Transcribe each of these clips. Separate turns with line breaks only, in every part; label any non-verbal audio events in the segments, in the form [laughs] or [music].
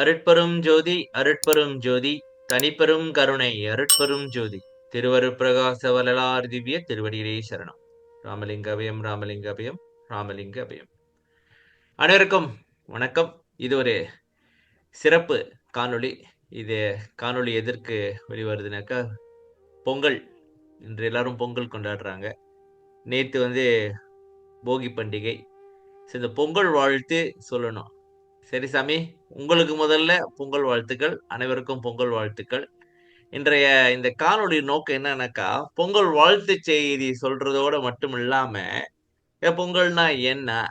அருட்பெரும் ஜோதி அருட்பெரும் ஜோதி தனிப்பெரும் கருணை அருட்பெரும் ஜோதி. திருவருப்பிரகாச வள்ளலார் திவ்ய திருவடியிலே சரணம். ராமலிங்க அபயம் ராமலிங்க அபயம் ராமலிங்க அபயம். அனைவருக்கும் வணக்கம். இது ஒரு சிறப்பு காணொளி. இது காணொளி எதற்கு வெளிவருதுனாக்கா பொங்கல். இன்று எல்லாரும் பொங்கல் கொண்டாடுறாங்க. நேற்று வந்து போகி பண்டிகை. ஸோ இந்த பொங்கல் வாழ்த்து சொல்லணும். சரி சாமி உங்களுக்கு முதல்ல பொங்கல் வாழ்த்துக்கள் அனைவருக்கும் பொங்கல் வாழ்த்துக்கள். இன்றைய இந்த காணொளி நோக்கம் என்னன்னாக்கா பொங்கல் வாழ்த்து செய்தி சொல்றதோட மட்டும் இல்லாம பொங்கல்னா என்ன?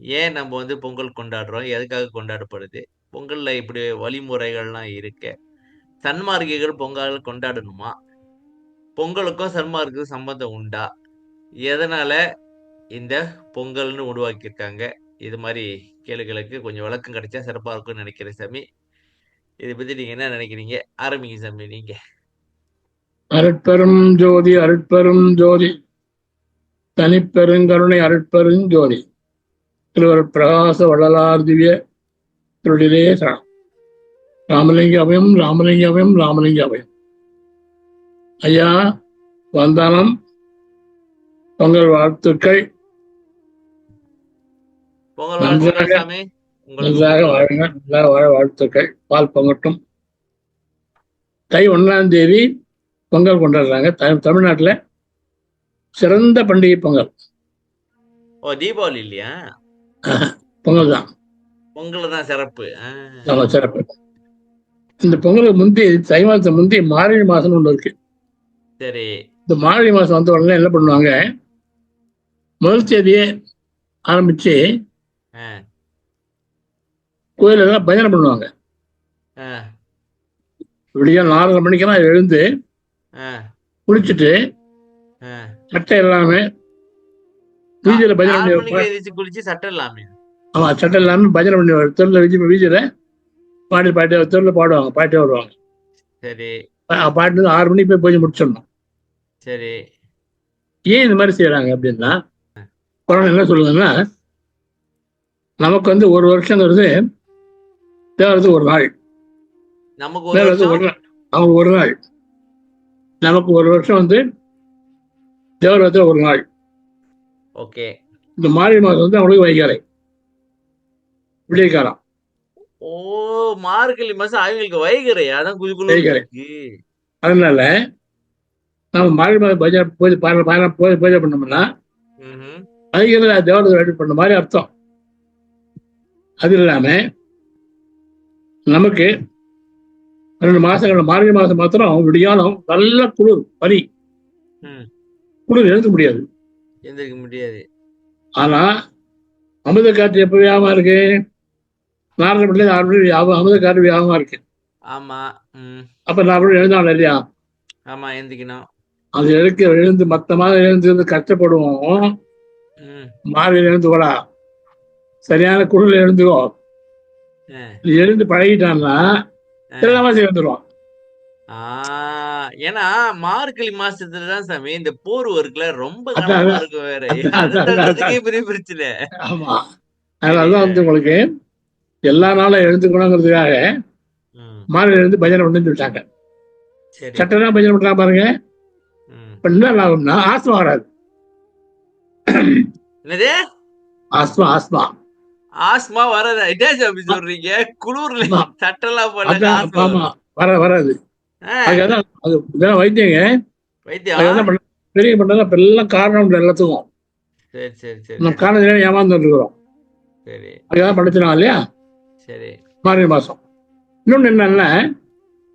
ஏன் நம்ம வந்து பொங்கல் கொண்டாடுறோம்? எதுக்காக கொண்டாடப்படுது? பொங்கல்ல இப்படி வழிமுறைகள்லாம் இருக்கு. சன்மார்க்கிகள் பொங்கல் கொண்டாடணுமா? பொங்கலுக்கும் சன்மார்க்கு சம்பந்தம் உண்டா? எதனால இந்த பொங்கல்னு உருவாக்கியிருக்காங்க? இது மாதிரி கேள்விகளுக்கு கொஞ்சம் விளக்கம் கிடைச்சா சிறப்பா இருக்கும்னு நினைக்கிறேன் சாமி. இதை பத்தி நீங்க என்ன நினைக்கிறீங்க? ஆரம்பிங்க சாமி நீங்க.
அருட்பெரும் ஜோதி அருட்பெரும் ஜோதி. தனிப்பெருங்கருணை அருட்பெரும் ஜோதி. திருவர் பிரகாச வள்ளலார் திவ்ய திருடிலே சரணம். ராமலிங்க அபயம் ராமலிங்க அபயம் ராமலிங்க அபயம் ஐயா வந்தனம். பொங்கல் வாழ்த்துக்கள்.
பொங்கல்
நன்றாக- நன்றாக வாழுங்க நன்றாக வாழ வாழ்த்துக்கள். பால் பொங்கட்டும். தை ஒன்றாம் தேதி பொங்கல் கொண்டாடுறாங்க. தமிழ்நாட்டுல சிறந்த பண்டிகை பொங்கல்.
ஓ தீபாவளி இல்லையா?
பொங்கல் தான்.
பொங்கல் தான் சிறப்பு.
ஆமா சிறப்பு. இந்த பொங்கலுக்கு முந்தைய தை மாசத்தை முந்தைய மார்கழி மாசம்னு ஒண்ணு இருக்கு.
சரி.
இந்த மார்கழி மாசம் வந்த உடனே என்ன பண்ணுவாங்க? முதல் தேதியே ஆரம்பிச்சு கோயில எல்லாம் பஜனை பண்ணுவாங்க. விடிய நாலரை மணிக்கெல்லாம் எழுந்து குளிச்சுட்டு. சட்டை எல்லாமே வீதியில பஜனை பண்ணி
குளிச்சு சட்டை
ஆமா சட்டை எல்லாமே பஜனை பண்ணி தெருல வீதி வீதியில பாடி பாட்டி தெருல பாடுவாங்க பாட்டி வருவாங்க.
சரி.
பாட்டு ஆறு மணிக்கு போய் பூஜை முடிச்சிடணும்.
சரி.
ஏன் இந்த மாதிரி செய்யறாங்க அப்படின்னா குரான் என்ன சொல்லுங்கன்னா நமக்கு வந்து ஒரு வருஷங்கிறது தேவரது ஒரு நாள்
நமக்கு ஒரு
நாள் அவங்க ஒரு நாள் நமக்கு ஒரு வருஷம் வந்து தேவரது ஒரு நாள்
ஓகே.
இந்த மார்கழி மாதம் வந்து அவங்களுக்கு வைகாலை. விடியற்காலம்.
ஓ மார்கழி மாசம் அவங்களுக்கு வைகரை அதான். இருக்கு.
அதனால நம்ம மார்கழி மாதம் பூஜை பூஜை பார- பார- பூஜை பூஜை பண்ணோம்னா. வைகரை ரெடி பண்ண மாதிரி அர்த்தம். அது இல்லாம நமக்கு ரெண்டு மாசங்கள் மார்கழி மாசம் மாத்திரம் விடியாலும் நல்ல குளிர் பனி. குளிர் எழுத முடியாது.
எந்திரிக்க முடியாது.
ஆனா அமுத காற்று எப்ப வியாபகமா இருக்கு? நாலரை மணி ஆறு மணி வியாபகம் அமுத காற்று வியாபகமா இருக்கு.
ஆமா
அப்ப நான் அப்படி எழுந்தாலும் இல்லையா?
ஆமா எந்திக்கணும்
அது எழுக்க எழுந்து மத்த மாதம் எழுந்து எழுந்து கஷ்டப்படுவோம். மார்கழி எழுந்து போடா சரியான குளிர். நீ எழுந்து பழகிட்டான்னா எழுந்துருவான்
ஆ, ஏன்னா மார்கழி மாசத்துல தான் சாமி இந்த போர் ஒர்க்ல ரொம்ப. இருக்கும் வேற. பெரிய பிரச்சனை.
ஆமா. அதனாலதான் வந்து உங்களுக்கு எல்லா நாளும் எழுந்துக்கணுங்கிறதுக்காக மார்கழி எழுந்து பஜனை பண்ணுன்னு சொல்லிட்டாங்க. சட்டெல்லாம் பஜனை பண்றாங்க பாருங்க. என்ன ஆகும்னா ஆஸ்மா வராது.
என்னது?
ஆஸ்மா ஆஸ்மா
ஆஸ்மா வராது. என்ன சாமி சொல்றீங்க. குளிர்ல. சட்டெல்லாம் வரும்.
வர வராது. அது இதெல்லாம் வைத்தியங்க.
வைத்தியம்?
பண்ண பெரிய பண்ணதான் இப்ப எல்லாம் காரணம் எல்லாத்துக்கும்.
சரி சரி சரி
நம்ம காரணம் ஏமாந்து இருக்கிறோம்
சரி.
அதுதான் படிச்சிருக்காங்க இல்லையா?
சரி.
மார்கழி மாசம். இன்னொன்னு என்னன்னா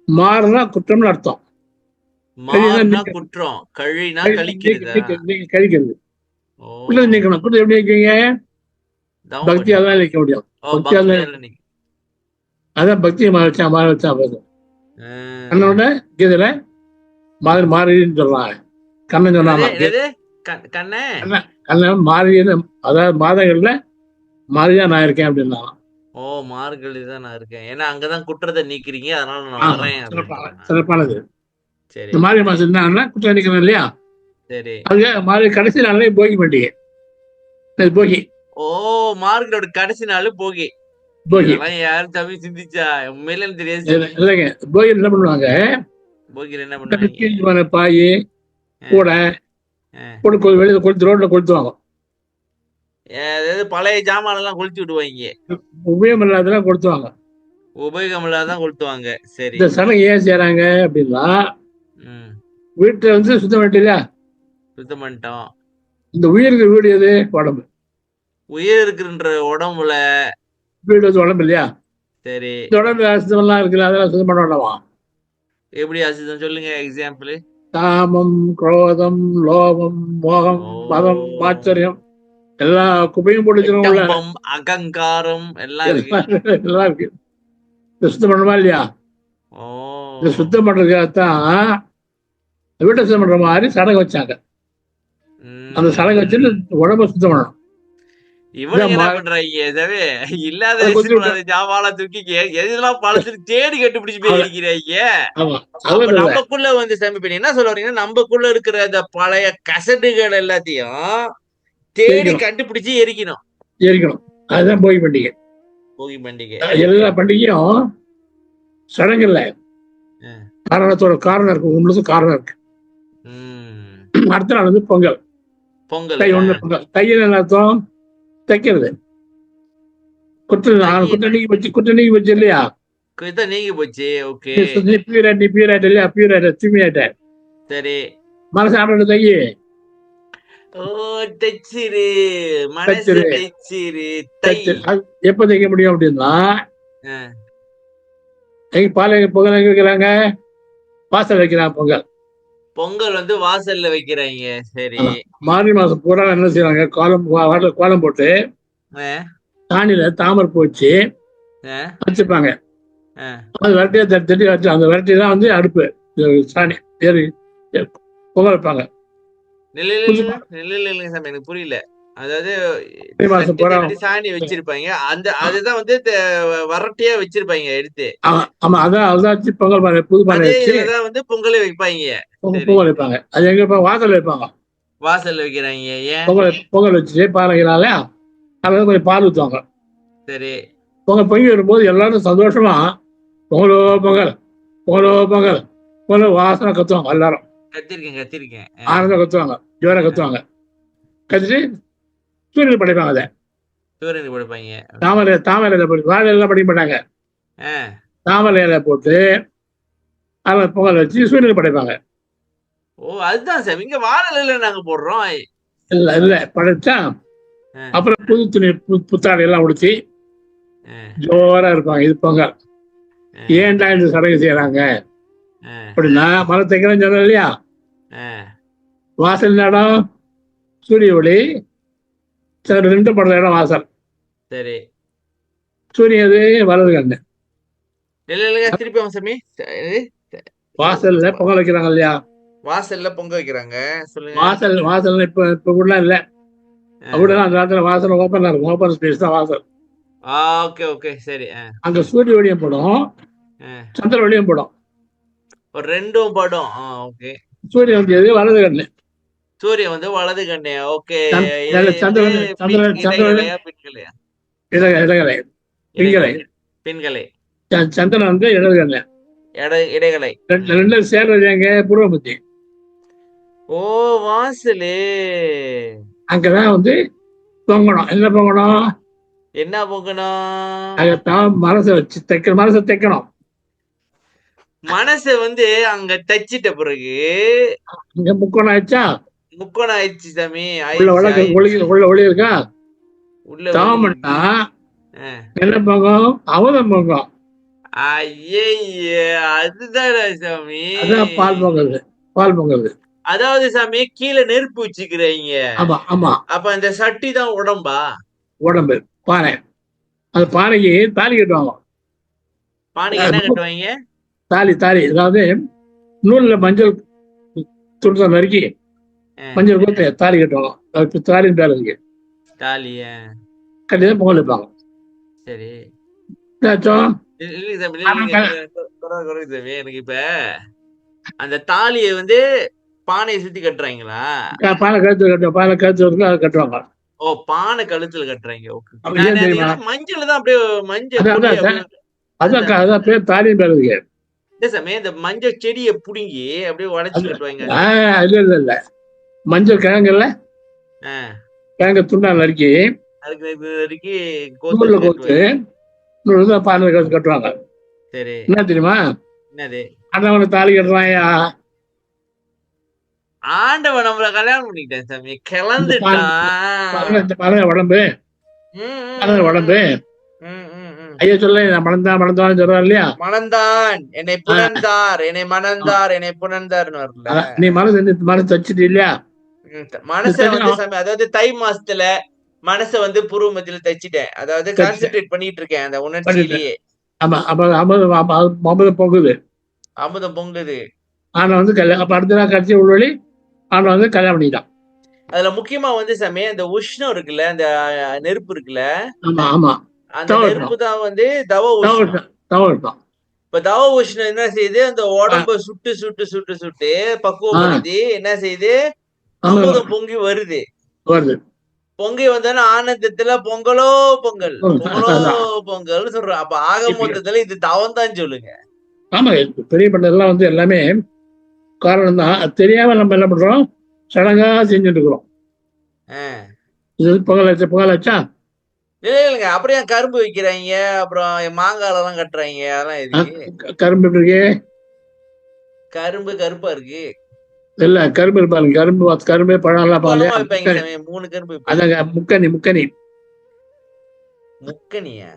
மாறுனா குற்றம்னு அர்த்தம்.
குற்றம். கழிக்கிறதா?
கழிக்கிறது. நீக்கணும். குற்றம் எப்படி நீக்கீங்க
தவம்
பக்தியால நீக்க முடியும் பக்தியால- அதான் பக்தியை மாற வச்சா மாற வச்சா போதும்.
ஆ.
கண்ணோட கீதையில மாறி மாறின்னு சொல்றாங்க. கண்ணன் சொன்னாங்க கண்ணன் மாறின்னு அதாவது மாதங்கள்ல மாறியா நான் இருக்கேன் அப்படின்னா
ஓ மார்கழி தான் நான் இருக்கேன். ஏன்னா அங்கதான் குற்றத்தை நீக்கிறீங்க அதனால நான் வரேன்.
சிறப்பானது.
சரி.
இந்த மார்கழி மாசம் என்னன்னா குற்றம் நிற்கிறோம் இல்லையா?
சரி.
அதுக்கு மார்கழி கடைசி நாளே போகி பண்டிகை போகி
ஓ மார்கழோட கடைசி நாள் போகி.
போகி.
யாரும் தம்பி சிந்திச்சா? உண்மையில தெரியாது.
இல்லைங்க. போகி என்ன பண்ணுவாங்க?
போகில என்ன பண்ணுவாங்க?
பாய் கூட
ஆ.
கூட கொ- வெளியில கொளுத்து ரோட்ல கொளுத்துவாங்க.
அதாவது பழைய ஜாமான் எல்லாம் கொளுத்தி விடுவாங்க.
உபயோகம் இல்லாதெல்லாம் கொளுத்துவாங்க.
உபயோகம் இல்லாதான் கொளுத்துவாங்க. சரி.
இந்த சடங்கு ஏன் செய்யறாங்க அப்படின்னா வீட்டுல வந்து சுத்தம் பண்ணிட்டு இல்லையா
சுத்தம் பண்ணிட்டோம்.
இந்த உயிருக்கு வீடு எது? உடம்பு.
உயிர் இருக்குன்ற உடம்புல
வீடு உடம்பு இல்லையா?
சரி.
உடம்பு அசுத்தமெல்லாம் இருக்குல்ல அதெல்லாம் சுத்தம் பண்ண வேண்டாமா?
எப்படி அசுத்தம்? சொல்லுங்க எக்ஸாம்பிள்
காமம் குரோதம் லோபம் மோகம். மதம் மாச்சரியம் எல்லா குப்பையும் போட்டு உள்ள
கம்பம் அகங்காரம் எல்லாம்
எல்லாம் இருக்கு. சுத்தம் பண்ணுமா இல்லையா? இதை சுத்தம் பண்றதுக்காகத்தான் வீட்டை சுத்தம் பண்ற மாதிரி சடங்கு வச்சாங்க. அந்த சடங்கு வச்சுட்டு உடம்ப சுத்தம் பண்ணணும்.
இவனுங்க என்ன பண்றாங்க இதவே இல்லாத ஜாமான் தூக்கி எதெல்லாம் பழசுக்கு தேடி கண்டுபிடிச்சு போய்
அவ-
இருக்கிறீங்க
ஆமா
அப்ப
அது இல்ல.
நமக்குள்ள வந்து சாமி இப்ப நீ என்ன சொல்ல வரீங்கன்னா நமக்குள்ள இருக்கிற அந்த பழைய கசடுகள் எல்லாத்தையும் தேடி. கண்டுபிடிச்சு எரிக்கணும்.
எரிக்கணும். அதுதான் போகி பண்டிகை.
போகி பண்டிகை.
எல்லா பண்டிகையும் சடங்கு இல்ல
ஆ.
காரணத்தோட காரணம் இருக்கு. உங்களுக்கு காரணம் இருக்கு. அடுத்த நாள் வந்து பொங்கல்.
பொங்கல்.
ஒண்ணு பொங்கல். கையில் என்ன அர்த்தம்? தைக்கிறது குற்ற நீக்கி வச்சு நீக்கி வச்சு இல்லையா
இதான் நீங்கி போச்சு ஓகே
நீ பியூராட்டி பியூராட்டி இல்லையா பியூராட்ட தூய்மையாட்ட
சரி
மனசு ஆடோட தையி
ஓ தைச்சிரு மனசு
தைச்சிரு. எப்ப தைக்க முடியும் அப்படின்னா. எங்க பால் பொங்கல் எங்க வைக்கிறாங்க வாசல் வைக்கிறாங்க பொங்கல்
பொங்கல் வந்து வாசல்ல வைக்கிறாங்க சரி.
மார்கழி மாசம் பூரா என்ன செய்வாங்க? கோலம் கோலம் போட்டு தானியில தாமரை பூ வச்சு
ஆ,
வச்சுப்பாங்க. அது வரட்டியை தட்டி தட்டி வச்சு அந்த வரட்டி தான் வந்து அடுப்பு. சாணி ஏறி பொங்கல் வைப்பாங்க.
எனக்கு புரியல அதாவது சாணி வச்சிருப்பாங்க. அந்த அதுதான் வந்து வரட்டியா வச்சிருப்பாங்க எடுத்து.
ஆமா அதான் அதான் வச்சு பொங்கல் பானை புது பானை வச்சு
வந்து பொங்கல் வைப்பாங்க.
பொங்கல் வைப்பாங்க. அது எங்க வாசல் வைப்பாங்க.
வாசல்ல வைக்கிறாங்க ஏன்?
பொங்கல் பொங்கல் பால் வைக்கிறாங்க அதுல கொஞ்சம் பால் ஊற்றுவாங்க
சரி.
பொங்கல் பொங்கி வரும்போது எல்லாரும் சந்தோஷமா பொங்கலோ பொங்கல் பொங்கலோ பொங்கல் பொங்கல் வாசனை கத்துவாங்க எல்லாரும்.
கத்திருக்கேன் கத்திருக்கேன்.
ஆனந்தம் கத்துவாங்க ஜோரா கத்துவாங்க. கத்திட்டு சூரியன் படைப்பாங்க அதை.
சூரியனுக்கு படைப்பாங்க.
தாமரை தாமரை இலை போட்டு வாழை எல்லாம் படிக்க மாட்டாங்க.
ஆ,
தாமரை இலை போட்டு அதில் பொங்கல் வச்சு சூரியன் படைப்பாங்க.
ஓ அதுதான் சாமி இங்க வாழல நாங்க போடுறோம்.
இல்ல இல்ல. படைச்சா. அப்புறம் புது துணி புத்தாடை எல்லாம் உடுத்தி ஜோரா இருப்பாங்க. இது பொங்கல். ஏன்டா இந்த சடங்கு செய்யறாங்க அப்படின்னா மரம் தைக்கிறேன்னு சொன்னேன் இல்லையா. வாசல் இடம் சூரிய ஒளி சரி, ரெண்டு படுற இடம் வாசல்.
சரி.
சூரியன் எது வலது கண்ணு.
இல்ல திருப்பி சாமி.
வாசல்ல பொங்கல் வைக்கிறாங்க இல்லையா?
வாசல்ல பொங்க வைக்கிறாங்க. சொல்லுங்க.
வாசல் வாசல் இப்ப இப்ப கூட இல்ல. அப்படிதான் அந்த நேரத்துல வாசல் ஓப்பன் இருக்கும். ஓப்பன் ஸ்பேஸ் தான் வாசல்.
ஓகே ஓகே சரி
அங்க சூரிய ஒளியும் படும். சந்திர ஒளியும் படும்.
ரெண்டும் படம். ஓகே.
சூரியன் வந்து எது வலது கண்ணு.
சூரியன் வந்து வலது கண்ணே. ஓகே.
பின்கலை.
பின்கலை.
சந்திரன் வந்து இடது கண்ணு.
இடை இடைகலை
ரெண்டு சேர்றது எங்க? பூர்வபுத்தி.
ஓ வாசலு.
அங்கதான் வந்து பொங்கணும். என்ன பொங்கணும்?
என்ன பொங்கணும்?
அங்கத்தான் மனசை வச்சு தைக்க மனசை தைக்கணும்.
மனச வந்து அங்க தச்சிட்ட பிறகு
இங்க முக்கோணம் ஆயிடுச்சா?
முக்கோணம் ஆயிடுச்சு சாமி
உள்ள. ஒளி இருக்கா?
உள்ள
தாமன்னா. என்ன பொங்கும் அவதம் பொங்கும்
அதுதானே சாமி.
அதான் பால் பொங்கல். பால் பொங்கல்.
அதாவது சாமி கீழே நெருப்பு வச்சுக்கிறீங்க.
ஆமா ஆமா.
அப்ப அந்த சட்டி தான் உடம்பா?
உடம்பு. பானை அந்த பானைக்கு தாலி கட்டுவாங்க.
பானைக்கு என்ன கட்டுவாங்க?
தாலி தாலி. அதாவது நூல்ல மஞ்சள் நறுக்கி
ஆ.
மஞ்சள் போட்டு தாலி கட்டுவாங்க. அதுக்கு தாலின்னு பேர் இருக்கு.
தாலிய?
கட்டி தான் பொங்கல் வைப்பாங்க.
சரி. எனக்கு இப்ப அந்த தாலியை வந்து பானையை சுத்தி கட்டுறாங்களா?
பானை கழுத்து பானை கழுத்து கட்டுவாங்க.
ஓ பானை கழுத்துல கட்டுறாங்க? மஞ்சள் தான் அப்படியே மஞ்சள்
அதான்,
கொடியை
அதான்,
அப்படியே-
அதான் க- அதான். பேர் தாலியும் பேர் இருக்கு.
இல்ல சாமி இந்த மஞ்சள் செடியை புடுங்கி அப்படியே உடைச்சு கட்டுவாங்க.
இல்ல இல்ல இல்ல. மஞ்சள் கிழங்குல. கிழங்கு துண்டா நறுக்கி நூல்ல
கோத்து
நூறு பானை கட்டு கட்டுவாங்க.
சரி.
என்ன தெரியுமா?
என்னது?
அண்ணவனை தாலி கட்டுறாயா?
ஆண்டவன் நம்மள கல்யாணம் பண்ணிக்கிட்டேன் சாமி. கிளந்துட்டான்.
உடம்பு. உடம்பு. ஐயா சொல்ல மணந்தான் மணந்தான்னு சொல்றாரு இல்லையா?
மணந்தான். என்னை புணர்ந்தார். என்னை மணந்தார். என்னை புணர்ந்தார்னு வரல.
நீ மனசு மனசு வச்சுட்டு இல்லையா?
மனச வந்து சாமி அதாவது தை மாசத்துல மனச வந்து பூர்வ மத்தியில தச்சிட்டேன். அதாவது. கான்சென்ட்ரேட் பண்ணிட்டு இருக்கேன் அந்த உணர்ச்சியிலேயே.
ஆமா அப்ப ஐம்பது ஐம்பது போகுது
அமுதம் பொங்குது.
ஆனா வந்து கல்யாணம் அப்ப அடுத்த நாள் கடைசி உள்வழி ஆனா வந்து கல்யாணம் பண்ணிட்டான்.
அதுல முக்கியமா வந்து சாமி அந்த உஷ்ணம் இருக்குல்ல அந்த நெருப்பு இருக்குல்ல?
ஆமா ஆமா.
அந்த. நெருப்பு தான். வந்து தவ உஷ்ணம்.
தான்.
இப்ப தவ உஷ்ணம் என்ன செய்யுது? அந்த உடம்ப சுட்டு சுட்டு சுட்டு சுட்டு பக்குவப்படுத்தி என்ன செய்யுது? அமுதம் பொங்கி வருது.
வருது.
பொங்கி வந்தோன்னா ஆனந்தத்துல பொங்கலோ பொங்கல். பொங்கலோ. பொங்கல் சொல்றோம் அப்ப ஆக மொத்தத்துல இது தவம் தான் சொல்லுங்க.
ஆமா பெரிய பண்டெல்லாம் வந்து எல்லாமே காரணம் தான் தெரியாம நம்ம என்ன பண்றோம்? சடங்கா செஞ்சுட்டு இருக்கிறோம். இது பொங்கல் வச்சா பொங்கல் வச்சா
இல்ல இல்லைங்க. அப்புறம் ஏன் கரும்பு வைக்கிறாங்க? அப்புறம் மாங்கால எல்லாம் கட்டுறாங்க? அதெல்லாம்
கரும்பு இருக்கு?
கரும்பு கருப்பா இருக்கு.
இல்ல கரும்பு இருப்பாங்க கரும்பு கரும்பு பழம் எல்லாம்
சாமி மூணு கரும்பு.
அதாங்க முக்கனி முக்கனி.
முக்கனியா?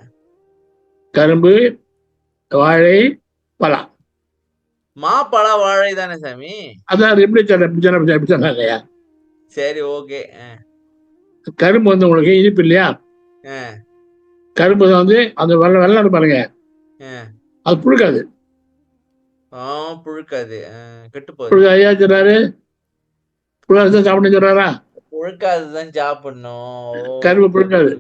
கரும்பு வாழை பழம்.
மாப்பழம் வாழை தானே சாமி?
அதான் அது எப்படி சொன்ன எப்படி சொன்ன எப்படி சொன்னாங்க
சரி ஓகே.
கரும்பு வந்து உங்களுக்கு இனிப்பு இல்லையா? கரும்பு வந்து அந்த வெள்ளை வெள்ளம் பாருங்க. அது புழுக்காது.
ஆ புழுக்காது. ஆஹ், கெட்டு போகுது
ஐயா சொல்றாரு? புழுக்காது சாப்பிட சொல்றாரா?
புழுக்காதுதான் சாப்பிடணும்.
கரும்பு புழுக்காது.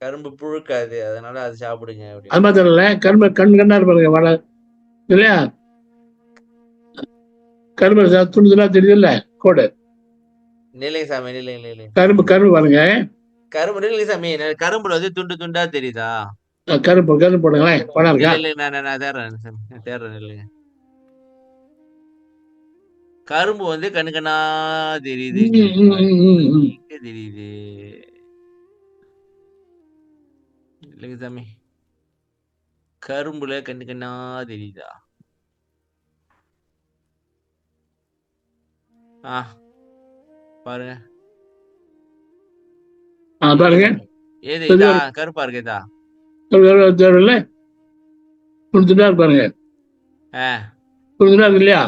கரும்பு புழுக்காது. அதனால அது சாப்பிடுங்க
அது மாதிரி தெரியல கரும்பு கண் கண்ணா இருப்பாருங்க வடை. இல்லையா? கரும்பு துண்டு துண்டா தெரியுது இல்ல கோடு.
நிலைங்க சாமி நிலைங்க நிலைங்க
கரும்பு கரும்பு பாருங்க.
கரும்பு நிலைங்க சாமி கரும்புல வந்து துண்டு துண்டா தெரியுதா?
கரும்பு கரும்பு போடுங்களேன் படம் இருக்கா?
இல்ல இல்ல நான் தேடுறேன் தேடுறேன் இல்லைங்க. கரும்பு வந்து கண்ணு கண்ணா தெரியுது தெரியுது. இல்லைங்க சாமி. கரும்புல கண்ணு கண்ணா தெரியுதா? ஆ பாருங்க.
பாருங்க.
ஏது
இது?
கருப்பா இருக்கு இதா?
தெரியல துண்டு துண்டா இருப்பாருங்க
ஆ.
துண்டு துண்டா இருக்கு இல்லையா?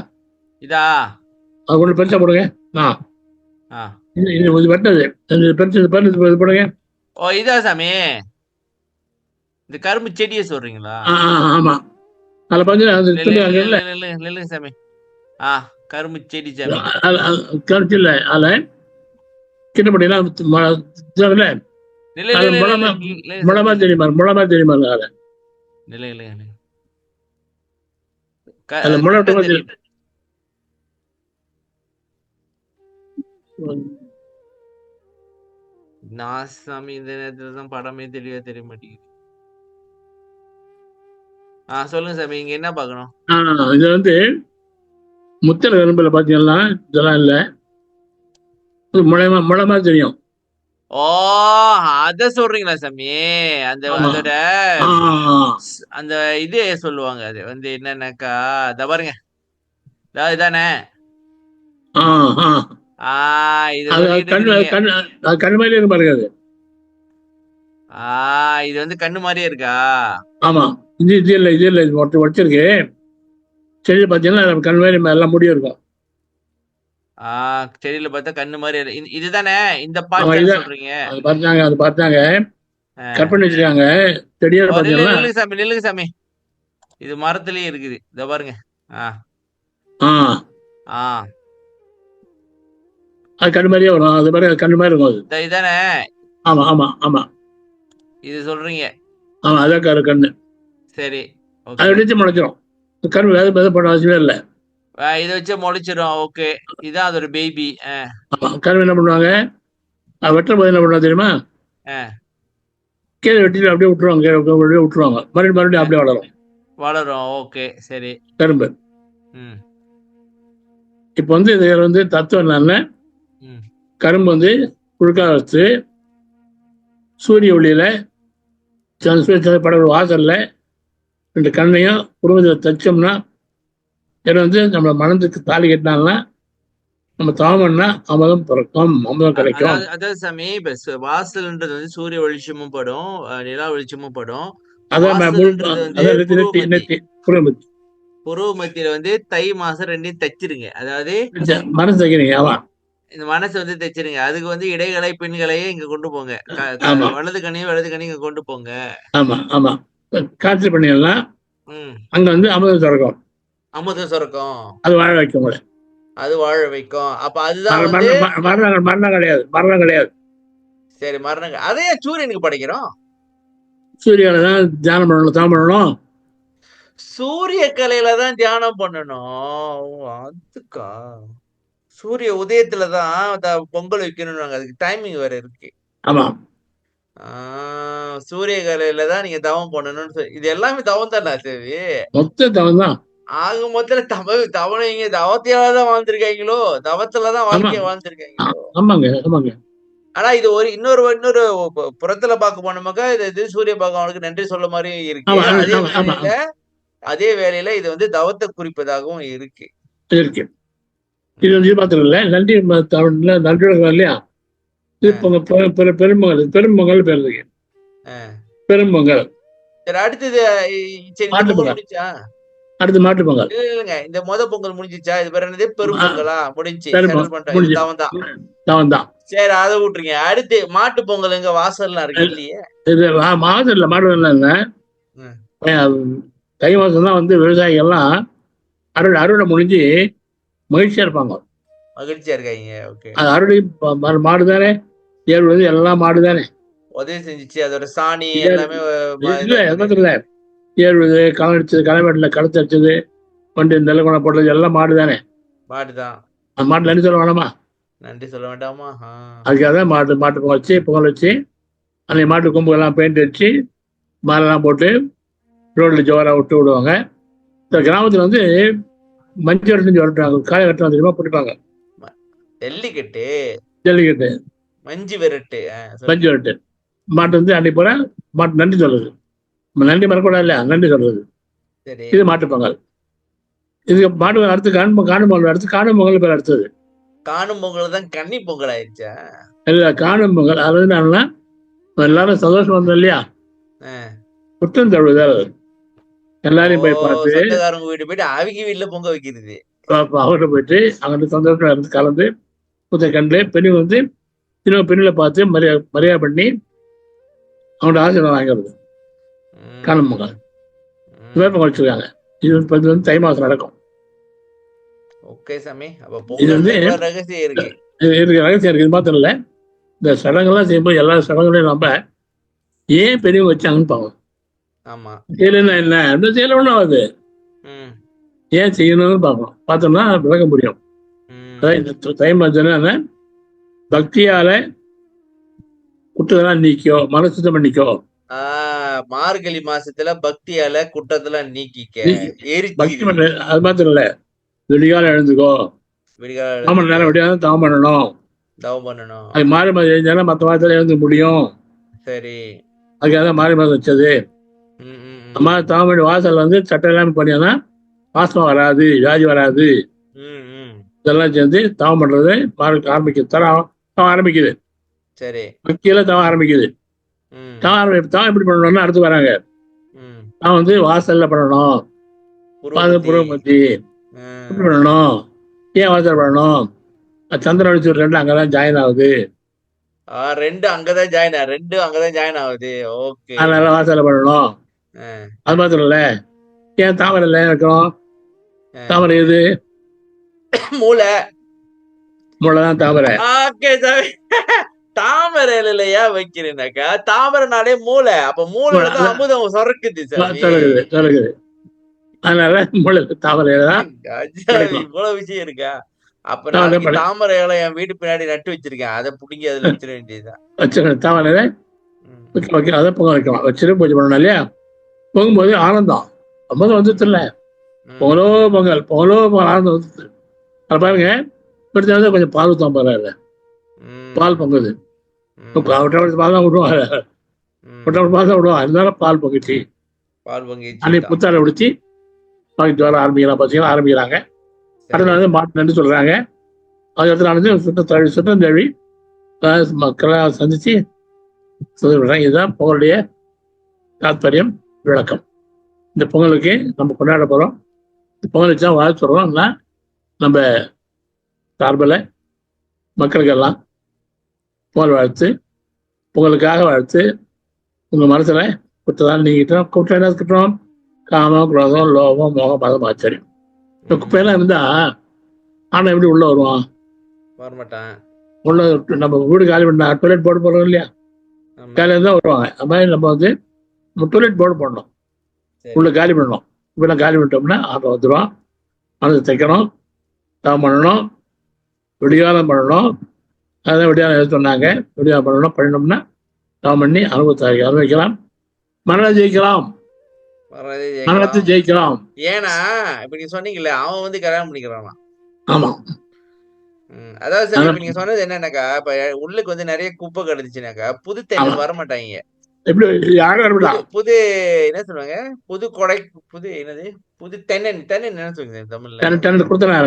இதா?
அது கொண்டு பெருசா போடுங்க. ஆ. இது இது வெட்டது இது பெருசு இது பெருசு இது போடுங்க.
ஓ இதா சாமி? இந்த கரும்பு செடியை சொல்றீங்களா?
ஆமா. அதில் பார்த்து அந்த
இல்ல, சாமி. ஆ கரும்பு செடி சாமி.
கருத்து இல்லை. அதில் அது
இல்ல, இல்ல,
முளமா-. தெரியுமா முளமா தெரியுமா அதில். முளை
நான் சாமி இந்த நேரத்துல தான் படமே தெளிவா தெரிய மாட்டேங்குது. ஆ சொல்லுங்க சாமி இங்க என்ன பார்க்கணும்?
ஆ இது வந்து முத்தல் கரும்பில் பார்த்தீங்கன்னா இதெல்லாம் இல்லை. முளைமா முளமா தெரியும்.
ஓ அத சொல்றீங்களா சாமி? அந்த. அதோட அந்த இது சொல்லுவாங்க அது வந்து என்னன்னாக்கா இத பாருங்க. இதா இதானே?
ஆ ஆ
ஆ இது
அது
சொல்லிட்டு
கண்
இருக்கீங்க.
கண் அது கண் மாதிரி இருக்கு பாருங்க அது.
இது வந்து கண்ணு மாதிரியே இருக்கா?
ஆமா. இது இது இல்லை இது இல்லை இது ஒருத்தர் வச்சிருக்கு செடி பார்த்தீங்கன்னா அது கண் மாதிரி எல்லாம் முடியும் இருக்கும்.
ஆ செடியில பார்த்தா கண்ணு மாதிரி இதுதானே? இந்த பாட்டு. சொல்றீங்க?
அது பார்த்தாங்க அது பார்த்தாங்க. கட் பண்ணி வச்சிருக்காங்க. பார்த்தீங்கன்னா
நில்லுங்க சாமி நில்லுங்க சாமி. இது மரத்துலயே இருக்குது. இத பாருங்க. ஆ.
ஆ. அது கண் மாதிரியே வரும். அது மாதிரி அது கண் மாதிரி இருக்கும் அது.
இதானே?
ஆமா ஆமா ஆமா.
இது சொல்றீங்க.
ஆமா அதான் கரு கண்ணு.
சரி
அதை
ஓகே
வெடிச்சு முளைச்சிரும். கண் வேலை விதை போட அவசியமே இல்லை.
இதை வச்சு முளைச்சிரும் ஓகே. இதான் அதோட பேபி
ஆமா கரும்பு என்ன பண்ணுவாங்க? அது வெட்டும் போது என்ன பண்ணுவா தெரியுமா. கீழே வெட்டிட்டு அப்படியே விட்டுருவாங்க கீழே அப்படியே விட்டுருவாங்க. மறுபடியும் மறுபடியும் அப்படியே வளரும்.
வளரும் ஓகே சரி.
கரும்பு. இப்போ வந்து இதில் வந்து தத்துவம் என்னன்னா கரும்பு வந்து புழுக்கா வச்சு சூரிய ஒளியில சந்த- சூரிய சந்திர பட வாசல்ல ரெண்டு கண்ணையும் குடும்பத்தில் தைச்சோம்னா இதை வந்து நம்ம மனதுக்கு தாலி கட்டினாங்கன்னா நம்ம தாமன்னா அமதம் பிறக்கும் அமதம் கிடைக்கும்.
அதாவது சாமி இப்ப வாசல்ன்றது வந்து சூரிய வெளிச்சமும் படும் நிலா வெளிச்சமும் படும்.
அதான்
புருவ மத்தியில வந்து தை மாசம் ரெண்டையும் தச்சிருங்க. அதாவது
மனசு தைக்கிறீங்க ஆமா.
இந்த மனசை வந்து தைச்சிருங்க. அதுக்கு வந்து இடைகளை பெண்களையே இங்க கொண்டு போங்க. வலது கண்ணையும் வலது கண்ணையும் இங்க கொண்டு போங்க.
ஆமா ஆமா. காட்சி பண்ணிங்கன்னா
ம்.
அங்க வந்து அமதம் திறக்கும்
அமுதம் சுரக்கும்
அது வாழ வைக்கும்
அது வாழ வைக்கும். அப்ப அதுதான்
மரணம்
வந்து
மரணம் கிடையாது. மரணம் கிடையாது.
சரி மரணங்க அதே சூரியனுக்கு படைக்கிறோம்?
சூரியனை தான் தியானம் பண்ணணும் தான் பண்ணணும்.
சூரிய கலையில தான் தியானம் பண்ணணும். அதுக்கா. சூரிய உதயத்துல தான் பொங்கல் வைக்கணும்னாங்க அதுக்கு டைமிங் வேற இருக்கு.
ஆமா.
சூரிய கலையில தான் நீங்க தவம் பண்ணணும்னு இது எல்லாமே தவம் தானே சரி
மொத்த தவம் தான்.
ஆக மொத்தத்துல தவ தவணைங்க தவத்தையால தான் வாழ்ந்திருக்காங்களோ? தவத்துலதான் வாழ்க்கைய வாழ்ந்திருக்காங்களோ?
ஆமாங்க ஆமாங்க.
ஆனா இது ஒரு இன்னொரு இன்னொரு புறத்துல பார்க்க போனோமாக்கா இது இது சூரிய பகவானுக்கு நன்றி சொல்ல மாதிரியும் இருக்கு. அதே வேளையில இது வந்து தவத்தை குறிப்பதாகவும் இருக்கு.
இருக்கு. இது வந்து மாத்திரம் இல்ல நன்றி தமிழ்ல நன்றி வணக்கம் இல்லையா? இது பொங்க பெ- பெரு- பெரும்பொங்கல் இது பெரும்பொங்கல் பேர் இருக்கு
ஆ.
பெரும்பொங்கல்
சரி அடுத்தது பொங்கல்.
பொங்கல். அடுத்து மாட்டு பொங்கல்.
இல்ல இல்லங்க. இந்த முத பொங்கல் முடிஞ்சிச்சா? இது பேர் என்னது?
பெரும்
பண்ணிட்டோம்.
முடிஞ்சு.
தான் சரி அதை விட்டுருங்க. அடுத்து மாட்டு பொங்கல் எங்க வாசல்லாம் இருக்கு இல்லையே?
இது இல்லை மாடு இல்லைன்னா
ம்.
தை மாதம் தான் வந்து விவசாயிகள்லாம் அறுவடை அறுவடை முடிஞ்சு மகிழ்ச்சியா இருப்பாங்க.
மகிழ்ச்சியா இருக்காங்க ஓகே
அது அறுவடை மாடு தானே? ஏறு வந்து எல்லாம் மாடு தானே?
உதவி செஞ்சுச்சு அதோட சாணி எல்லாமே
இல்ல ஏறுவது களை அடிச்சது களமேட்டில் களத்து அடிச்சது வண்டி நெல்லுக்குணம் போட்டது எல்லாம் மாடு தானே?
மாடுதான்.
அந்த மாட்டில் என்ன சொல்ல வேணாமா
நன்றி சொல்ல வேண்டாமா.
அதுக்காக தான் மாட்டு மாட்டு பொங்கல் வச்சு பொங்கல் வச்சு அந்த மாட்டு கொம்புகள்லாம் பெயிண்ட் அடிச்சு மாலைலாம் போட்டு ரோட்டில் ஜோராக விட்டு விடுவாங்க. இந்த கிராமத்தில் வந்து மஞ்சள் வரட்டு வரட்டுவாங்க காய கட்டம் தெரியுமா? பிடிப்பாங்க
ஜல்லிக்கட்டு.
ஜல்லிக்கட்டு.
மஞ்சு விரட்டு.
மஞ்சள் வரட்டு. மாட்டு வந்து அன்னைக்கு போல மாட்டு நன்றி நம்ம நன்றி மறக்கூடாது இல்லையா நன்றி சொல்றது இது மாட்டு பொங்கல் இதுக்கு மாட்டு அடுத்து காணும் காணும் பொங்கல் அடுத்து காணும் பொங்கல் பேர் அடுத்தது.
காணும் பொங்கல் தான் கன்னி பொங்கல் ஆயிடுச்சா?
இல்லை காணும் பொங்கல். அதாவது என்னன்னா எல்லாரும் சந்தோஷம் வந்தோம் இல்லையா. குற்றம் தழுவுதல் எல்லாரையும் போய் பார்த்து
சொந்தக்காரங்க வீட்டு போயிட்டு அவங்க வீட்டுல பொங்க வைக்கிறது.
அவர்கிட்ட போயிட்டு அங்கிட்ட சந்தோஷமா இருந்து கலந்து புத்த கண்டு பெண்ணு வந்து இன்னொரு பெண்ணில் பார்த்து மரியா மரியாதை பண்ணி அவங்களோட ஆசீர்வாதம் வாங்கிறது. காணும் பொங்கல்
ம்.
வேப்பம் வச்சிருக்காங்க இது வந்து தை மாசம் நடக்கும்.
ஓகே சாமி.
இது வந்து-
ரகசியம் இருக்கு.
ரகசியம் இருக்கு. இது மாத்திரம் இல்லை. இந்த சடங்கெல்லாம் செய்யும்போது எல்லா சடங்குகளையும் நம்ம ஏன் பெரியவங்க வச்சாங்கன்னு பார்க்கணும்
ஆமா.
செய்யலைன்னா என்ன? அந்த செய்யல ஒன்றும் ஆகுது.
ம்.
ஏன் செய்யணும்னு பார்க்கணும் பார்த்தோம்னா விளக்க முடியும். இந்த மாதம் என்ன? பக்தியால குற்றதெல்லாம் நீக்கோ மன சுத்தம் பண்ணிக்கோ.
மார்கழி மாசத்துல பக்தியால குற்றத்துல நீக்கிக்க.
பக்தி பண்ற அது மாத்திரம் இல்ல. விடிகாலம் எழுந்துக்கோ. ஆமா நேரம் விடியாத தவம் பண்ணணும்.
தவம் பண்ணணும்.
அது மாறி மாதம் எழுந்தாலும் மற்ற மாதத்துல எழுந்து முடியும்.
சரி.
அதுக்காக மாறி மாதம் வச்சது. அம்மா பண்ணி வாசல் வந்து சட்டம் இல்லாமல் பண்ணியாதான் வாசம் வராது வியாதி வராது. இதெல்லாம் சேர்ந்து தவம் பண்றது மாறி ஆரம்பிக்குது தரம் தவம் ஆரம்பிக்குது.
சரி.
பக்தியில தவம் ஆரம்பிக்குது. தவம் ஆரம்பி தவம் எப்படி பண்ணணும்னு அடுத்து வராங்க. நான் வந்து வாசல்ல பண்ணணும். புறமத்தி. எப்படி பண்ணணும்? ஏன் வாசல் பண்ணணும்? சந்திரன் அடிச்சு ரெண்டு அங்கதான் ஜாயின் ஆகுது.
ரெண்டு அங்கதான் ஜாயின் ரெண்டு அங்கதான் ஜாயின் ஆகுது. ஓகே.
அதனால வாசல்ல பண்ணணும். அது மாத்திரம் இல்ல ஏன் தாமரை இல்லை இருக்கணும் தாமரை எது?
மூளை.
முளைதான் தாமரை
தாமரை இல்லையா வைக்கிறேனாக்கா தாமரைனாலே மூளை. அப்ப
மூளை.
அமுதம் சுரக்குது
சொல்லுது சொல்லுது அதனால முளை தாமரை தான்
அஜாதி, இவ்வளவு விஷயம் இருக்கா? அப்ப
நான்
தாமரை இலை என் வீட்டு பின்னாடி நட்டு வச்சிருக்கேன். அதை புடுங்கி அதுல வச்சிட வேண்டியதுதான்.
வச்சு தாமரை அதை பொங்கல் வைக்கலாம். வச்சுட்டு பூஜை பண்ணணும் இல்லையா? பொங்கும்போது ஆனந்தம். ரொம்ப வந்து தெரியல.
ம்.
பொங்கலோ பொங்கல் பொங்கலோ பொங்கல் ஆனந்தம் வந்து அதை பாருங்க. அடுத்த வந்து கொஞ்சம் பால் ஊற்றாம
ம்.
பால் பொங்குது.
ம்.
விட்ட பால் தான் விடுவாங்க
ம்.
விட்ட பால் தான் விடுவாங்க அதனால பால் பொங்குச்சு
பால் பொங்கி
அன்னைக்கு புத்தாடை உடுத்தி பாக்கி வர ஆரம்பிக்கலாம் பார்த்தீங்கன்னா ஆரம்பிக்கிறாங்க. அடுத்த வந்து மாட்டு நன்றி சொல்றாங்க. அதுக்கடுத்து நடந்து சுத்த தழி சுத்தம் தழுவி அஹ் மக்களை சந்திச்சு சொல்லிவிடுறாங்க இதுதான் பொங்கலுடைய தாத்பரியம். விளக்கம். இந்த பொங்கலுக்கு நம்ம கொண்டாட போறோம். இந்த பொங்கல் வச்சா வாழ்த்து சொல்றோம்னா நம்ம சார்பில் மக்களுக்கெல்லாம் பொங்கல் வாழ்த்து பொங்கலுக்காக வாழ்த்து உங்க மனசுல குற்றதான் நீங்கிட்டோம் குற்றம் என்ன குற்றம் காமம் குரோதம் லோபம் மோகம் மதம் ஆச்சரியம். இந்த குப்பையெல்லாம் இருந்தா ஆனா எப்படி உள்ள வருவான்?
வரமாட்டான்.
உள்ள நம்ம வீடு காலி பண்ணா டாய்லெட் போர்டு போடுறோம் இல்லையா. காலையில தான் வருவாங்க. அது மாதிரி நம்ம வந்து டாய்லெட் போர்டு
சரி.
உள்ள காலி பண்ணணும். இப்பெல்லாம் காலி பண்ணிட்டோம்னா ஆட்டோ வந்துடும் மனசு தைக்கணும். தவம் பண்ணணும். விடிகாலம் பண்ணணும். அதான் விடியாலம் சொன்னாங்க. விடியாலம் பண்ணணும் பண்ணினோம்னா தவம் பண்ணி அனுபவத்தை அனுபவிக்கலாம் மரணம் ஜெயிக்கலாம். மரணத்தை
ஜெயிக்கலாம். ஏன்னா இப்ப நீங்க சொன்னீங்கல்ல அவன் வந்து கல்யாணம் பண்ணிக்கிறானா?
ஆமா.
அதாவது நீங்க சொன்னது என்னன்னாக்கா இப்ப உள்ளுக்கு வந்து நிறைய குப்பை கிடந்துச்சுனாக்கா புது
ஆமா.
வர மாட்டாங்க புது என்ன சொல்லுவாங்க? புது கொடை புது என்னது? புது தென்னன் தென்னன் என்ன சொல்லுங்க தமிழ்ல?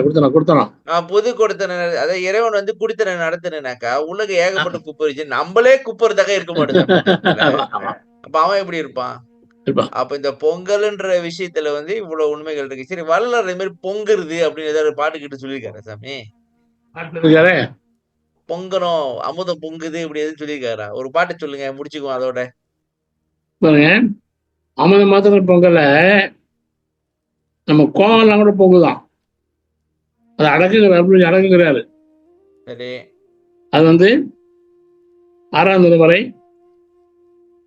கொடுத்தனா கொடுத்தனா
புது கொடுத்தன அதாவது இறைவன் வந்து குடித்தன நடத்தினாக்கா உலக ஏகப்பட்ட குப்பை இருந்துச்சு நம்மளே குப்பறதாக இருக்க [laughs]
ஆமா.
அப்ப அவன் எப்படி இருப்பான். அப்ப இந்த பொங்கல்ன்ற விஷயத்துல வந்து இவ்வளவு உண்மைகள் இருக்கு. சரி வள்ளலார் இந்த மாதிரி பொங்குறது அப்படின்னு ஏதாவது பாட்டு கிட்ட சொல்லியிருக்காரு சாமி? பொங்கணும் அமுதம் பொங்குது இப்படி எதுவும் சொல்லியிருக்காரா? ஒரு பாட்டு சொல்லுங்க முடிச்சுக்குவோம் அதோட.
பாருங்க. அமிர்த மாத்திரம் பொங்கல நம்ம கோவம்லாம் கூட பொங்குதான். அது அடக்குங்கிற அப்படி அடக்குங்கிறாரு
சரி.
அது வந்து ஆறாம் தலைமுறை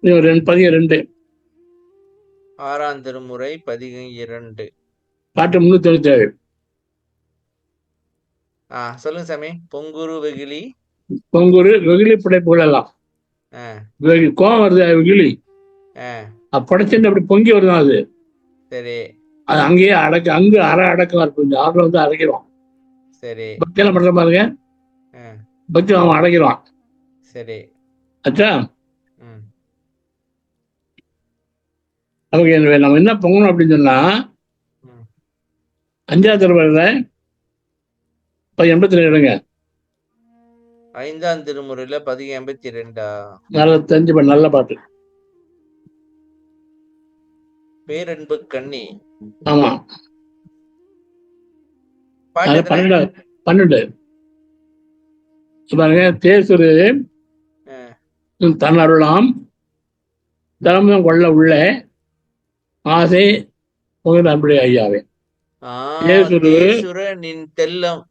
இது ஒரு ரெண்டு.
ஆறாம் திருமுறை பதிகம் இரண்டு.
பாட்டு முன்னூத்தி தொண்ணூத்தி ஏழு
ஆ சொல்லுங்க சாமி. பொங்குரு வெகுளி.
பொங்கூர் வெகுளி படைப்புகள் எல்லாம். கோவம் வருது வெகுளி. படைச்சுட்டு அப்படி பொங்கி வருதான் அது?
சரி.
அது அங்கேயே அடக்க அங்கு அரை அடக்கம் இருக்கும். இந்த ஆறுல வந்து அடக்கிடுவான்
சரி.
பக்தியெல்லாம் பண்ற பாருங்க. பக்தி அவன் அடக்கிடுவான்
சரி.
அவங்க என்ன- நம்ம என்ன பொங்கணும் அப்படின்னு சொன்னா. அஞ்சாவது தலைமுறையில இப்ப எண்பத்தி ரெண்டுங்க
ஐந்தாம் திருமுறையில பதிகம் எண்பத்தி ரெண்டா?
நல்ல தெரிஞ்சு நல்ல பாட்டு.
பேரன்பு கண்ணி.
ஆமா? பன்னெண்டு பாருங்க தேசுரு தன் அருளாம் தர்மம் கொள்ள உள்ள ஆசை உங்கள் அன்புடைய ஐயாவே. தேசுரு.
நின் தெல்லம்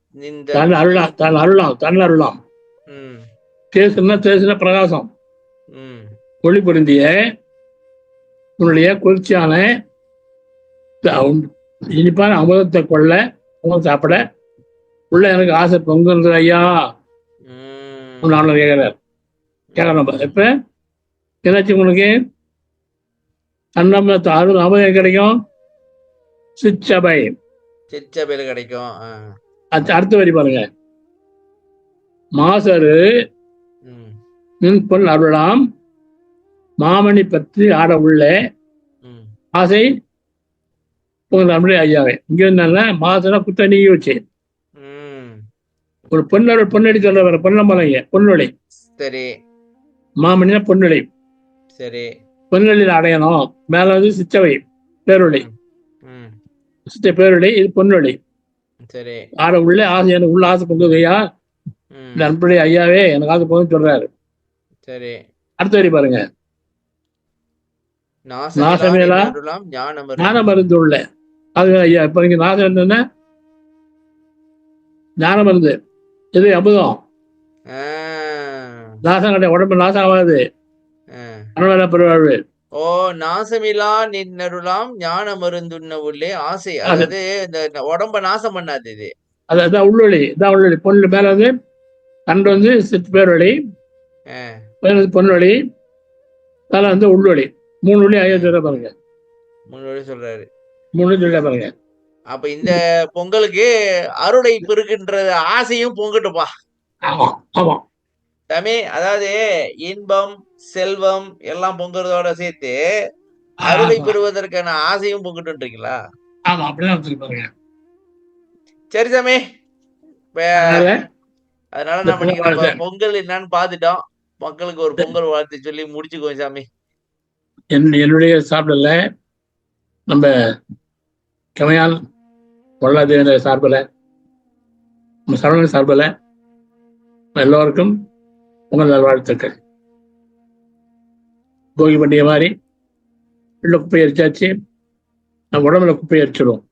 தன் அருளாம் தன் அருளாம் தன் அருளாம். தேசுனா தேசுனா பிரகாசம். ஒளி பொருந்திய உன்னுடைய குளிர்ச்சியான இனிப்பான அமுதத்தை கொள்ள உணவு சாப்பிட. உள்ள எனக்கு ஆசை பொங்குன்றது ஐயா. ஆளுநர் கேட்கிறார். கேட்கறோம் இப்ப என்னாச்சு உங்களுக்கு அன்னமத்தை அருள் அமுதம் கிடைக்கும்? சிச்சபை
சிற்றபையில கிடைக்கும்.
அடுத்த வரி பாருங்க. மாசரு
ம்.
நின் பொன் அருளாம். மாமணி பற்றி ஆட உள்ள ஆசை நம்முடைய ஐயாவே. இங்க என்னன்னா மாசனா குத்த நீங்கி வச்சு ஒரு பொன்னொரு பொன்னடி சொல்ற வர பொன்னம்பலைங்க பொன்னொழி
சரி.
மாமணினா பொன்னொழி
சரி.
பொன்னொழியில் அடையணும். மேல வந்து சிச்சவை பேரொழி சிச்ச பேரொழி இது பொன்னொழி
சரி.
ஆட உள்ள ஆசை எனக்கு உள்ள ஆசை இந்த அன்புடைய ஐயாவே எனக்கு ஆசை பொங்குன்னு சொல்றாரு.
சரி.
அடுத்த வரி பாருங்க. நாசமேலா
ஞானம்
ஞான மருந்து உள்ள அது ஐயா இப்ப நீங்க நாசம் என்னன்னா? ஞான மருந்து இது அமுதம். நாசம் கிடையாது உடம்பு நாசம் ஆகாது. அனுவல பெருவாழ்வு.
ஓ நாசமிலா நின்னருளாம் ஞான மருந்துண்ண உள்ளே ஆசை. அதாவது இந்த உடம்ப நாசம் பண்ணாது இது.
அது அதான் உள்ளொளி இதான் உள்ளொளி. பொண்ணு மேல வந்து கண்டு வந்து சித்து பேர் வழி
ஆ,
மேல வந்து பொன்வழி மேல வந்து உள்ளொளி. மூணு வழி ஐயா சொல்ல பாருங்க.
முன்னாடி சொல்றாரு.
மூணு சொல்ல பாருங்க.
அப்ப இந்த பொங்கலுக்கு அருளை பெருக்கின்ற ஆசையும் பொங்கட்டுப்பா.
ஆமா
சாமி அதாவது இன்பம் செல்வம் எல்லாம் பொங்குறதோட சேர்த்து அருளை
ஆமா.
பெறுவதற்கான ஆசையும் பொங்கட்டுன்றீங்களா?
ஆமா அப்படிதான்
சரி சாமி.
அதனால
இன்னைக்கு
பொங்கல்
என்னன்னு பாத்துட்டோம் மக்களுக்கு ஒரு பொங்கல் வாழ்த்து சொல்லி முடிச்சுக்கோ சாமி.
என் என்னுடைய சார்பில் நம்ம கமையான் பொருளாதார சார்பில் நம்ம சரவணன் சார்பில் எல்லோருக்கும் உங்கள் நல்வாழ்த்துக்கள். போகி பண்டிகை மாதிரி உள்ள குப்பை எரிச்சாச்சு நம்ம உடம்புல குப்பை எரிச்சிடும்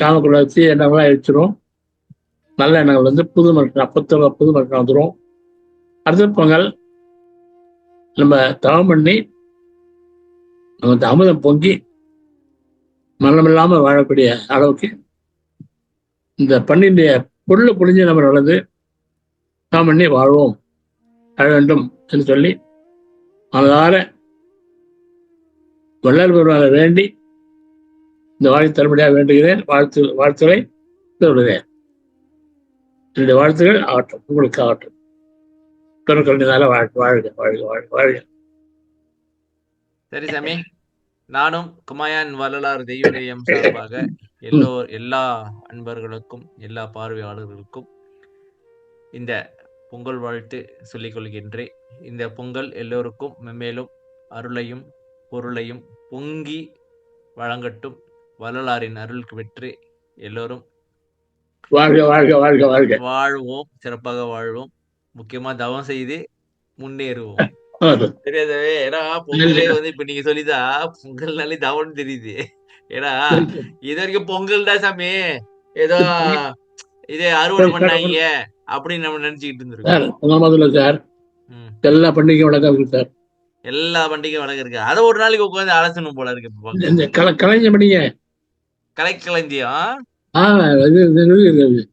காமக்குள்ள வச்சு எண்ணெய்லாம் எரிச்சிடும் நல்ல எண்ணங்கள் வந்து புது மரக்கணம் அப்பத்துல புது மக்கள் வந்துடும் அடுத்த பொங்கல். நம்ம தவம் பண்ணி நம்ம தாமதம் பொங்கி மரணமில்லாமல் வாழக்கூடிய அளவுக்கு இந்த பண்ணினுடைய பொருளை புரிஞ்சு நம்ம நடந்து தவம் பண்ணி வாழ்வோம். வாழ வேண்டும் என்று சொல்லி மனதார வள்ளல் பெருமாளை வேண்டி இந்த வாழ்த்து தரும்படியாக வேண்டுகிறேன். வாழ்த்து வாழ்த்துகளை சொல்கிறேன் என்னுடைய வாழ்த்துகள் ஆகட்டும். உங்களுக்கு ஆகட்டும் பிறக்கொண்டினால வாழ் வாழ்க வாழ்க வாழ்க வாழ்க.
சரி சாமி. நானும் குமாயான் வள்ளலார் தெய்வநேயம் சார்பாக எல்லோ எல்லா அன்பர்களுக்கும் எல்லா பார்வையாளர்களுக்கும் இந்த பொங்கல் வாழ்த்து சொல்லிக் கொள்கின்றேன். இந்த பொங்கல் எல்லோருக்கும் மென்மேலும் அருளையும் பொருளையும் பொங்கி வழங்கட்டும். வள்ளலாரின் அருளுக்கு வெற்றி எல்லோரும்
வாழ்க வாழ்க வாழ்க வாழ்க.
வாழ்வோம் சிறப்பாக வாழ்வோம். முக்கியமா தவம் செய்து முன்னேறுவோம். தெரியாதவே ஏன்னா பொங்கலே வந்து இப்ப நீங்க சொல்லிதான் பொங்கல்னாலே தவம்னு தெரியுது. ஏன்னா இது வரைக்கும் பொங்கல் தான் சாமி. ஏதோ இதே அறுவடை பண்ணாங்க அப்படின்னு நம்ம நினைச்சுக்கிட்டு இருந்திருக்கோம்.
சார். எல்லா பண்டிகையும் வழக்கம் இருக்கு சார்.
எல்லா பண்டிகையும் வழக்கம் இருக்கு. அதை ஒரு நாளைக்கு உட்காந்து அலசணும் போல இருக்கு
இந்த- கல கலைஞ பண்டிகை. இது- இது.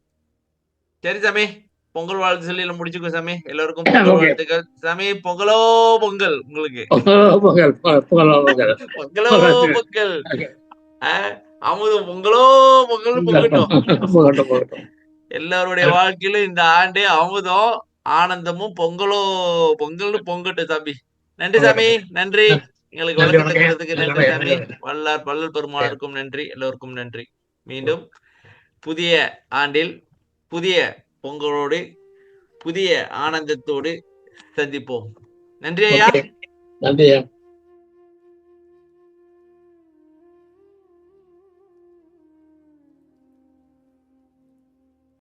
சரி சாமி. பொங்கல் வாழ்த்து சொல்லி முடிச்சுக்கோ சாமி. எல்லாருக்கும். [laughs] பொங்கல் வாழ்த்துக்கள். சாமி பொங்கலோ பொங்கல் உங்களுக்கு. [laughs]
பொங்கலோ பொங்கல். பொங்கலோ
அமுதம் பொங்கலோ பொங்கல். [laughs] பொங்கட்டும். எல்லாருடைய வாழ்க்கையிலும் இந்த ஆண்டு அமுதம் ஆனந்தமும் பொங்கலோ பொங்கல்னு பொங்கட்டும் சாமி. நன்றி சாமி நன்றி. எங்களுக்கு. கொடுத்ததுக்கு நன்றி சாமி. வல்லார் பல்லல் பெருமாளுக்கும் நன்றி எல்லோருக்கும் நன்றி. மீண்டும் புதிய ஆண்டில் புதிய பொங்கலோடு புதிய ஆனந்தத்தோடு சந்திப்போம். நன்றி ஐயா.
நன்றி ஐயா.